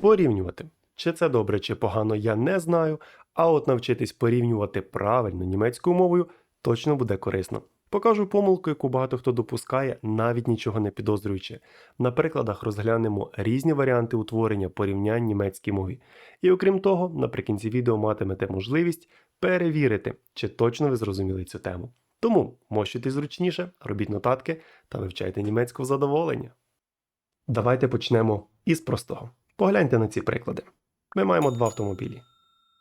Порівнювати. Чи це добре, чи погано, я не знаю. А от навчитись порівнювати правильно німецькою мовою точно буде корисно. Покажу помилку, яку багато хто допускає, навіть нічого не підозрюючи. На прикладах розглянемо різні варіанти утворення порівнянь німецькій мові. І окрім того, наприкінці відео матимете можливість перевірити, чи точно ви зрозуміли цю тему. Тому мощуйте зручніше, робіть нотатки та вивчайте німецьку задоволення. Давайте почнемо із простого. Погляньте на ці приклади. Ми маємо два автомобілі: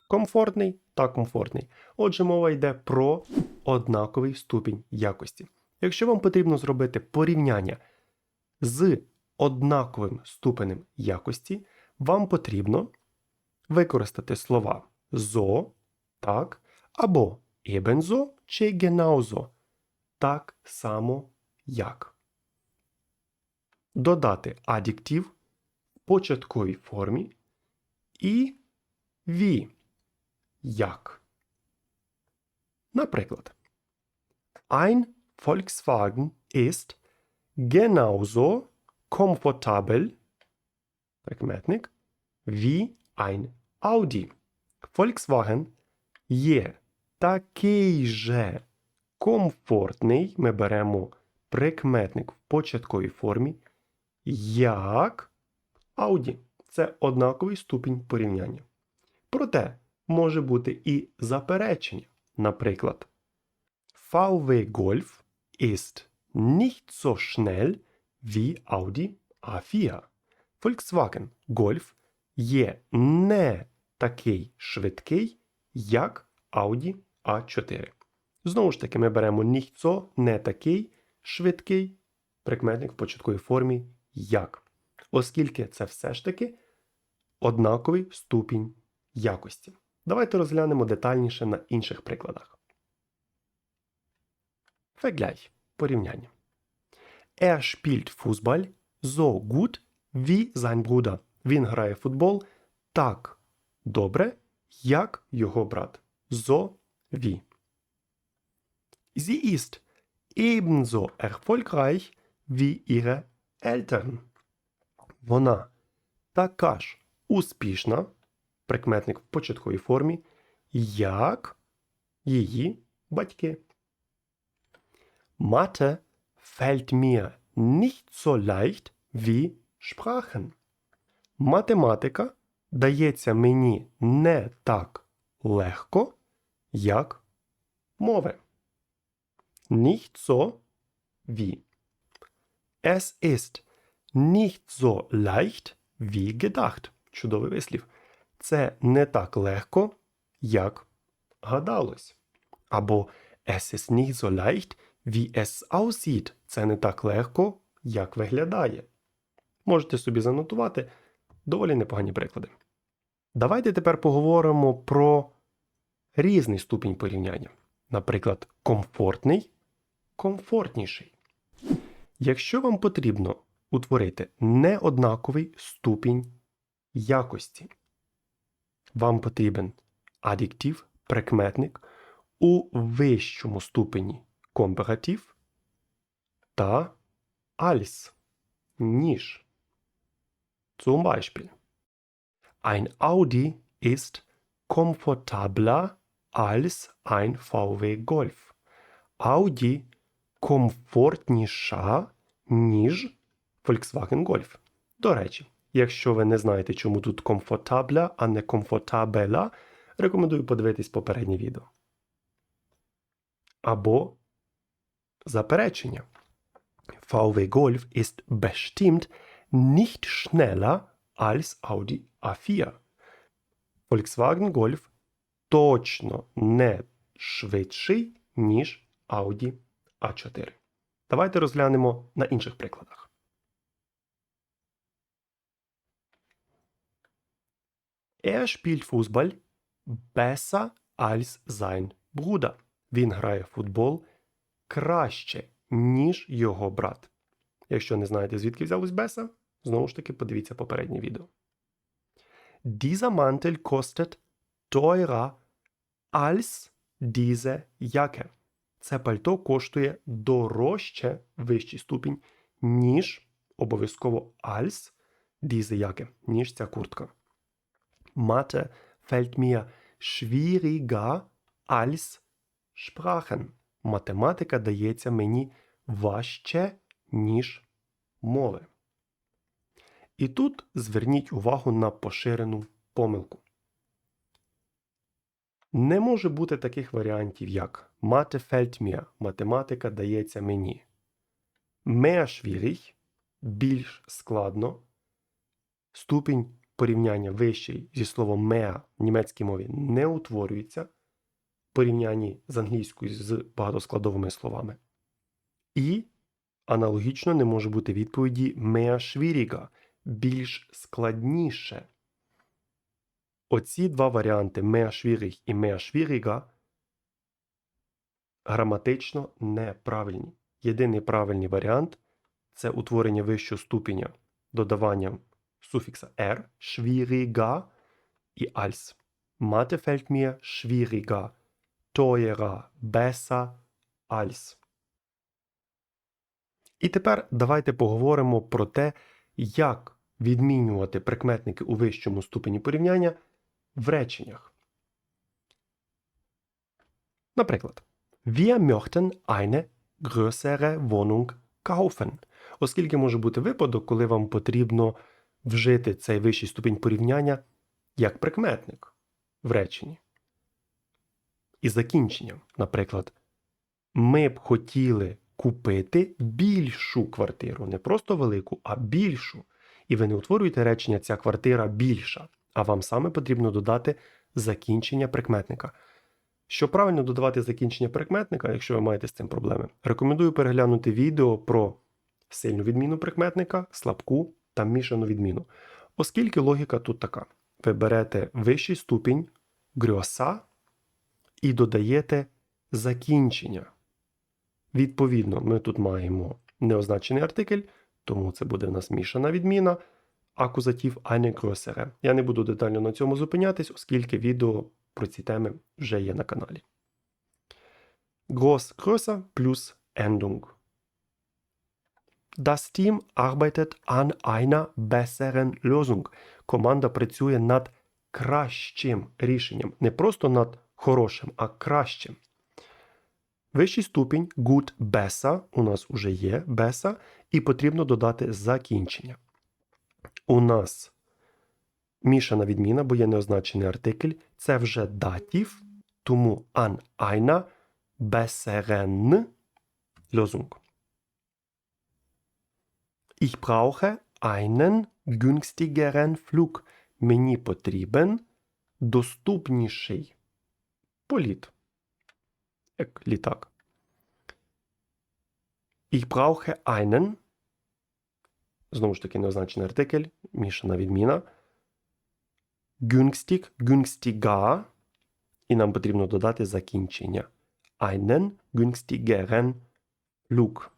комфортний та комфортний. Отже, мова йде про однаковий ступінь якості. Якщо вам потрібно зробити порівняння з однаковим ступенем якості, вам потрібно використати слова зо, так, або ebenso чи genauso, так само як. Додати адjектив в початковій формі і ві як. Наприклад, ein Volkswagen ist genauso komfortabel прикметник, wie ein Audi. Volkswagen є такий же комфортний. Ми беремо прикметник в початковій формі, як Audi. Це однаковий ступінь порівняння. Проте може бути і заперечення. Наприклад, VW Golf ist nicht so schnell wie Audi A4. Volkswagen Golf є не такий швидкий, як Audi A4. Знову ж таки, ми беремо nicht не такий швидкий прикметник в початковій формі як. Оскільки це все ж таки однаковий ступінь якості. Давайте розглянемо детальніше на інших прикладах. Vergleich – порівняння. Er spielt Fußball so gut wie sein Bruder. Він грає футбол так добре, як його брат. So wie. Sie ist ebenso erfolgreich wie ihre Eltern. Вона така ж успішна, прикметник в початковій формі, як її батьки. Mathe fällt mir nicht so leicht wie Sprachen. Математика дається мені не так легко, як мови. Nicht so wie. Es ist nicht so leicht wie gedacht. Чудовий вислів. Це не так легко, як гадалось. Або es ist nicht so leicht, wie es aussieht. Це не так легко, як виглядає. Можете собі занотувати доволі непогані приклади. Давайте тепер поговоримо про різний ступінь порівняння. Наприклад, комфортний, комфортніший. Якщо вам потрібно утворити неоднаковий ступінь якості, вам потрібен адjектив, прикметник у вищому ступені компаратив та als ніж. Zum Beispiel. Ein Audi ist komfortabler als ein VW Golf. Audi комфортніша, ніж Volkswagen Golf. До речі, якщо ви не знаєте, чому тут комфортабля, а не комфортабела, рекомендую подивитись попереднє відео. Або заперечення. VW Golf ist bestimmt nicht schneller als Audi A4. Volkswagen Golf точно не швидший, ніж Audi A4. Давайте розглянемо на інших прикладах. Er spielt Fußball besser als sein Bruder. Він грає в футбол краще, ніж його брат. Якщо не знаєте, звідки взялось беса, знову ж таки подивіться попереднє відео. Dieser Mantel kostet teurer als diese Jacke. Це пальто коштує дорожче вищий ступінь, ніж обов'язково als diese Jacke, ніж ця куртка. Mathe fällt mir schwieriger als Sprachen. Математика дається мені важче, ніж мови. І тут зверніть увагу на поширену помилку. Не може бути таких варіантів, як Mathe fällt mir – математика дається мені. Mehr schwierig – більш складно. Ступінь порівняння вищий зі словом mehr в німецькій мові не утворюється в порівнянні з англійською з багатоскладовими словами. І аналогічно не може бути відповіді mehr schwieriger – більш складніше. Оці два варіанти mehr schwierig і mehr schwieriger граматично неправильні. Єдиний правильний варіант це утворення вищого ступеня додаванням суфікса er, schwieriger і als. Mathe fällt mir schwieriger, teurer, besser, als. І тепер давайте поговоримо про те, як відмінювати прикметники у вищому ступені порівняння в реченнях. Наприклад, Wir möchten eine größere Wohnung kaufen. Оскільки може бути випадок, коли вам потрібно вжити цей вищий ступінь порівняння як прикметник в реченні. І закінченням, наприклад, ми б хотіли купити більшу квартиру, не просто велику, а більшу. І ви не утворюєте речення ця квартира більша, а вам саме потрібно додати закінчення прикметника. Щоб правильно додавати закінчення прикметника, якщо ви маєте з цим проблеми, рекомендую переглянути відео про сильну відміну прикметника, слабку та мішану відміну. Оскільки логіка тут така: ви берете вищий ступінь грьоса і додаєте закінчення. Відповідно, ми тут маємо неозначений артикль, тому це буде в нас мішана відміна акузатив eine größere. Я не буду детально на цьому зупинятись, оскільки відео про ці теми вже є на каналі. Groß, größer плюс Endung. Das Team arbeitet an einer besseren Lösung. Команда працює над кращим рішенням. Не просто над хорошим, а кращим. Вищий ступінь good besser у нас уже є besser, і потрібно додати закінчення. У нас мішана відміна, бо є неозначений артикль. Це вже датів, тому an einer besseren Lösung. Ich brauche einen günstigeren Flug. Мені потрібен доступніший політ. Як літак. Ich brauche einen. Знову ж таки, неозначений артикль, мішана відміна. Günstig, günstiger. І нам потрібно додати закінчення. Einen günstigeren Flug.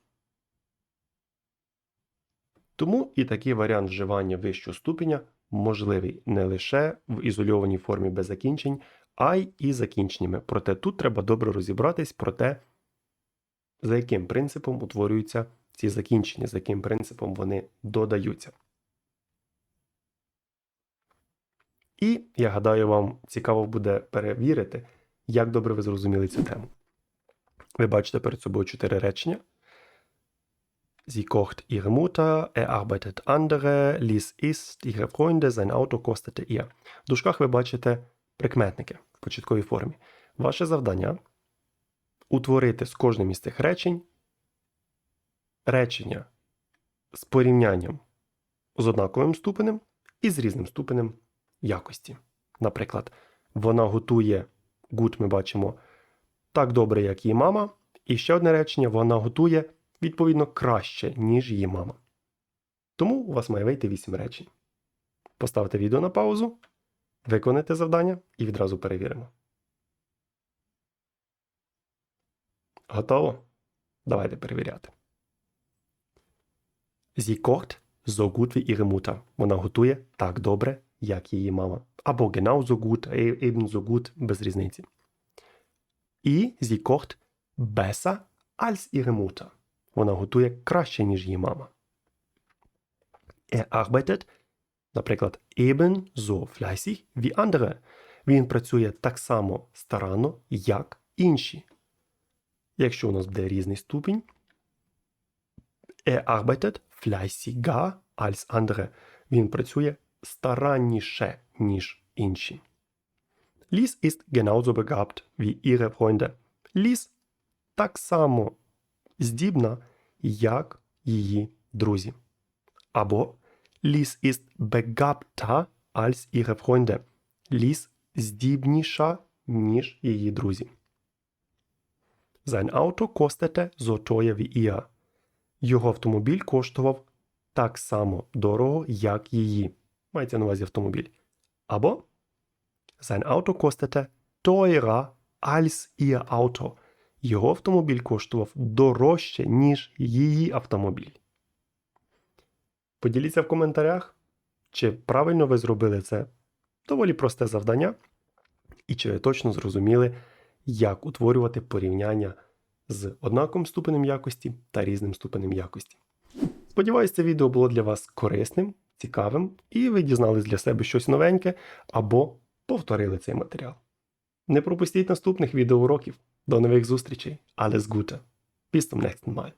Тому і такий варіант вживання вищого ступеня можливий не лише в ізольованій формі без закінчень, а й і закінченнями. Проте тут треба добре розібратись про те, за яким принципом утворюються ці закінчення, за яким принципом вони додаються. І я гадаю, вам цікаво буде перевірити, як добре ви зрозуміли цю тему. Ви бачите перед собою чотири речення. Sie kocht ihre Mutter, er arbeitet andere, Lies isst, ihre Freunde, sein Auto kostete ihr. В дужках ви бачите прикметники в початковій формі. Ваше завдання утворити з кожним із цих речень речення з порівнянням з однаковим ступенем і з різним ступенем якості. Наприклад, вона готує гуд, ми бачимо так добре, як її мама. І ще одне речення: вона готує відповідно краще, ніж її мама. Тому у вас має вийти 8 речень. Поставте відео на паузу, виконайте завдання і відразу перевіримо. Готово? Давайте перевіряти. Sie kocht so gut wie ihre Mutter. Вона готує так добре, як її мама. Або genauso gut, ebenso gut, без різниці. І sie kocht besser als ihre Mutter. Вона готує краще, ніж її мама. Er arbeitet Наприклад, ebenso fleißig wie andere. Він працює так само старанно, як інші. Якщо у нас буде різний ступінь, er arbeitet fleißiger als andere. Він працює старанніше, ніж інші. Lies ist genauso begabt wie ihre Freunde. Ліс так само здібна, як її друзі. Або Ліс ist begabter als ihre Freunde. Ліс здібніша, ніж її друзі. Sein Auto kostete so teuer wie ihr. Його автомобіль коштував так само дорого, як її. Мається на увазі автомобіль. Або Sein Auto kostete teurer als ihr Auto. Його автомобіль коштував дорожче, ніж її автомобіль. Поділіться в коментарях, чи правильно ви зробили це доволі просте завдання, і чи ви точно зрозуміли, як утворювати порівняння з однаковим ступенем якості та різним ступенем якості. Сподіваюсь, це відео було для вас корисним, цікавим, і ви дізнались для себе щось новеньке або повторили цей матеріал. Не пропустіть наступних відеоуроків. До нових зустрічей. Alles Gute. Bis zum nächsten Mal.